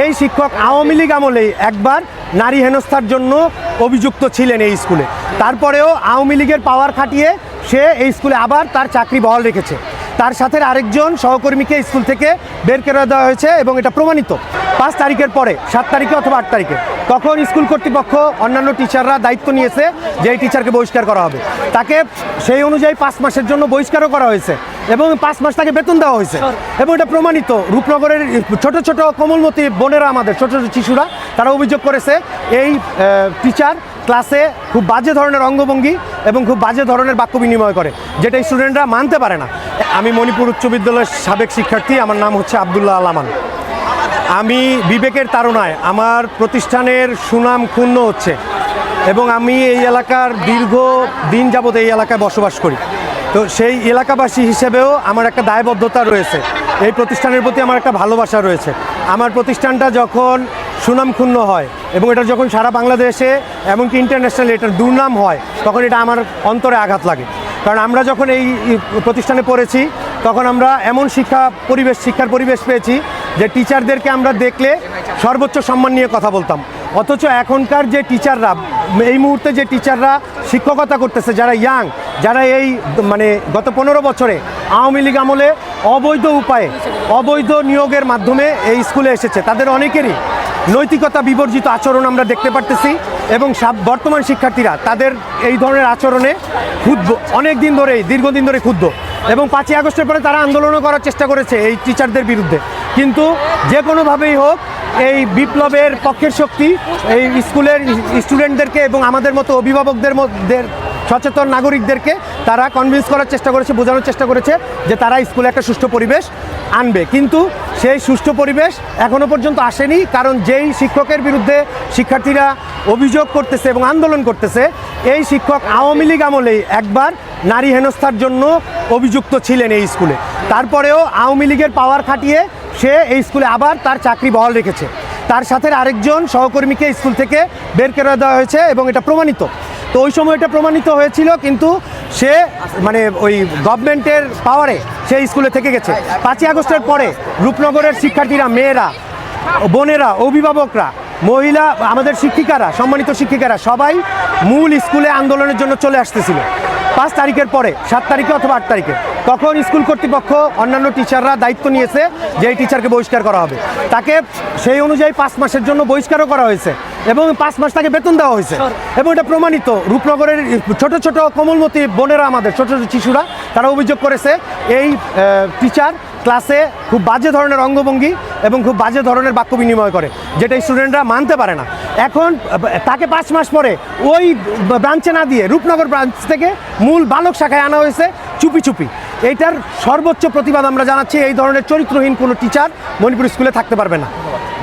এই শিক্ষক আওয়ামী লীগ আমলেই একবার নারী হেনস্থার জন্য অভিযুক্ত ছিলেন এই স্কুলে। তারপরেও আওয়ামী লীগের পাওয়ার খাটিয়ে সে এই স্কুলে আবার তার চাকরি বহাল রেখেছে। তার সাথে আরেকজন সহকর্মীকে স্কুল থেকে বের করে দেওয়া হয়েছে এবং এটা প্রমাণিত। পাঁচ তারিখের পরে, সাত তারিখে অথবা আট তারিখে। তখন স্কুল কর্তৃপক্ষ অন্যান্য টিচাররা দায়িত্ব নিয়েছে যে এই টিচারকে বহিষ্কার করা হবে। তাকে সেই অনুযায়ী পাঁচ মাসের জন্য বহিষ্কারও করা হয়েছে এবং পাঁচ মাস তাকে বেতন দেওয়া হয়েছে। এবং এটা প্রমাণিত। রূপনগরের ছোট ছোট কোমলমতি বোনেরা আমাদের, ছোট ছোট শিশুরা, তারা অভিযোগ করেছে, এই টিচার ক্লাসে খুব বাজে ধরনের অঙ্গভঙ্গি এবং খুব বাজে ধরনের বাক্য বিনিময় করে, যেটা স্টুডেন্টরা মানতে পারে না। আমি মণিপুর উচ্চ বিদ্যালয়ের সাবেক শিক্ষার্থী, আমার নাম হচ্ছে আবদুল্লাহ আলামান আমি বিবেকের তারণায় আমার প্রতিষ্ঠানের সুনাম ক্ষুণ্ণ হচ্ছে এবং আমি এই এলাকার দীর্ঘ দিন যাবত এই এলাকায় বসবাস করি। তো সেই এলাকাবাসী হিসেবেও আমার একটা দায়বদ্ধতা রয়েছে। এই প্রতিষ্ঠানের প্রতি আমার একটা ভালোবাসা রয়েছে। আমার প্রতিষ্ঠানটা যখন সুনাম ক্ষুণ্ণ হয় এবং এটা যখন সারা বাংলাদেশে এমনকি ইন্টারন্যাশনাল এটার দুর্নাম হয়, তখন এটা আমার অন্তরে আঘাত লাগে। কারণ আমরা যখন এই প্রতিষ্ঠানে পড়েছি, তখন আমরা এমন শিক্ষা পরিবেশ, শিক্ষার পরিবেশ পেয়েছি যে টিচারদেরকে আমরা দেখলে সর্বোচ্চ সম্মান নিয়ে কথা বলতাম। অথচ এখনকার যে টিচাররা এই মুহূর্তে যে টিচাররা শিক্ষকতা করতেছে, যারা ইয়াং যারা এই মানে গত পনেরো বছরে আওয়ামী লীগ আমলে অবৈধ উপায়ে, অবৈধ নিয়োগের মাধ্যমে এই স্কুলে এসেছে, তাদের অনেকেরই নৈতিকতা বিবর্জিত আচরণ আমরা দেখতে পারতেছি এবং বর্তমান শিক্ষার্থীরা তাদের এই ধরনের আচরণে ক্ষুব্ধ অনেক দিন ধরেই, দীর্ঘদিন ধরে ক্ষুব্ধ এবং পাঁচই আগস্টের পরে তারা আন্দোলনও করার চেষ্টা করেছে এই টিচারদের বিরুদ্ধে। কিন্তু যে কোনোভাবেই হোক, এই বিপ্লবের পক্ষের শক্তি, এই স্কুলের স্টুডেন্টদেরকে এবং আমাদের মতো অভিভাবকদের মধ্যে, সচেতন নাগরিকদেরকে তারা কনভিন্স করার চেষ্টা করেছে, বোঝানোর চেষ্টা করেছে যে তারা স্কুলে একটা সুষ্ঠু পরিবেশ আনবে। কিন্তু সেই সুষ্ঠু পরিবেশ এখনও পর্যন্ত আসেনি, কারণ যেই শিক্ষকের বিরুদ্ধে শিক্ষার্থীরা অভিযোগ করতেছে এবং আন্দোলন করতেছে, এই শিক্ষক আওয়ামী লীগ আমলেই একবার নারী হেনস্থার জন্য অভিযুক্ত ছিলেন এই স্কুলে। তারপরেও আওয়ামী লীগের পাওয়ার খাটিয়ে সে এই স্কুলে আবার তার চাকরি বহাল রেখেছে। তার সাথে আরেকজন সহকর্মীকে স্কুল থেকে বের করে দেওয়া হয়েছে এবং এটা প্রমাণিত। তো ওই সময় এটা প্রমাণিত হয়েছিল কিন্তু সে মানে ওই গভর্নমেন্টের পাওয়ারে সে স্কুলে থেকে গেছে। পাঁচই আগস্টের পরে রূপনগরের শিক্ষার্থীরা, মেয়েরা, বোনেরা, অভিভাবকরা, মহিলা, আমাদের শিক্ষিকারা, সম্মানিত শিক্ষিকারা সবাই মূল স্কুলে আন্দোলনের জন্য চলে আসতেছিল। পাঁচ তারিখের পরে, সাত তারিখে অথবা আট তারিখে। তখন স্কুল কর্তৃপক্ষ অন্যান্য টিচাররা দায়িত্ব নিয়েছে যে এই টিচারকে বহিষ্কার করা হবে। তাকে সেই অনুযায়ী পাঁচ মাসের জন্য বহিষ্কারও করা হয়েছে এবং পাঁচ মাস তাকে বেতন দেওয়া হয়েছে। এবং এটা প্রমাণিত। রূপনগরের ছোট ছোট কোমলমতি বোনেরা আমাদের ছোট ছোট শিশুরা তারা অভিযোগ করেছে এই টিচার ক্লাসে খুব বাজে ধরনের অঙ্গভঙ্গি এবং খুব বাজে ধরনের বাক্য বিনিময় করে যেটা স্টুডেন্টরা মানতে পারে না। এখন তাকে পাঁচ মাস পরে ওই ব্রাঞ্চে না দিয়ে রূপনগর ব্রাঞ্চ থেকে মূল বালক শাখায় আনা হয়েছে চুপি চুপি। এইটার সর্বোচ্চ প্রতিবাদ আমরা জানাচ্ছি, এই ধরনের চরিত্রহীন কোনো টিচার মণিপুর স্কুলে থাকতে পারবে না।